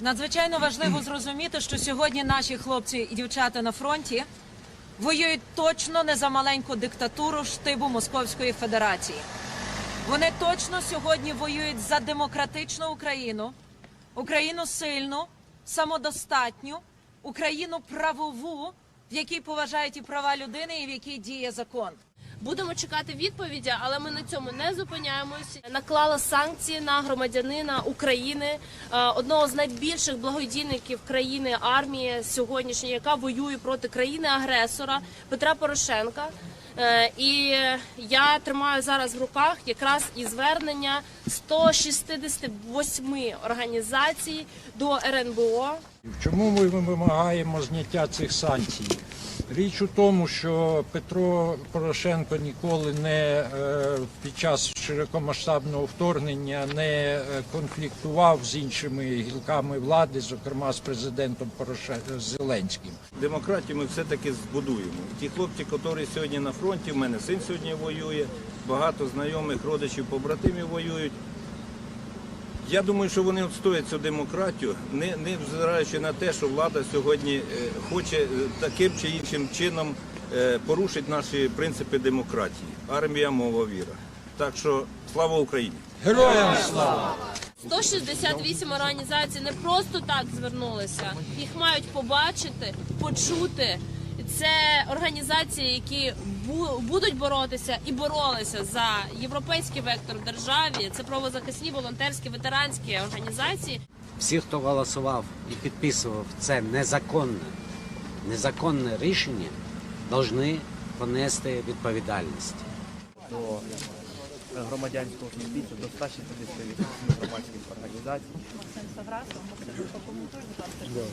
Надзвичайно важливо зрозуміти, що сьогодні наші хлопці і дівчата на фронті воюють точно не за маленьку диктатуру штибу Московської Федерації. Вони точно сьогодні воюють за демократичну Україну, Україну сильну, самодостатню, Україну правову, в якій поважають і права людини, і в якій діє закон. Будемо чекати відповіді, але ми на цьому не зупиняємось. Наклала санкції на громадянина України, е, одного з найбільших благодійників країни армії сьогоднішньої, яка воює проти країни-агресора Петра Порошенка. Е, І я тримаю зараз в руках якраз і звернення 168 організацій до РНБО. Чому ми вимагаємо зняття цих санкцій? Річ у тому, що Петро Порошенко ніколи не е, під час широкомасштабного вторгнення не е, конфліктував з іншими гілками влади, зокрема з президентом Порошенком Зеленським. Демократію ми все-таки збудуємо. Ті хлопці, які сьогодні на фронті, в мене син сьогодні воює, багато знайомих, родичів, побратимів воюють. Я думаю, що вони відстоять цю демократію, не, не взираючи на те, що влада сьогодні е, хоче е, таким чи іншим чином е, порушити наші принципи демократії. Армія, мова, віра. Так що слава Україні! Героям слава! 168 організацій не просто так звернулися. Їх мають побачити, почути. Це організації, які будуть боротися і боролися за європейський вектор в державі. Це правозахисні, волонтерські, ветеранські організації. всі, хто голосував і підписував це незаконне, незаконне рішення, повинні понести відповідальність. до громадянського суспільства, до 168 громадських організацій. Добре,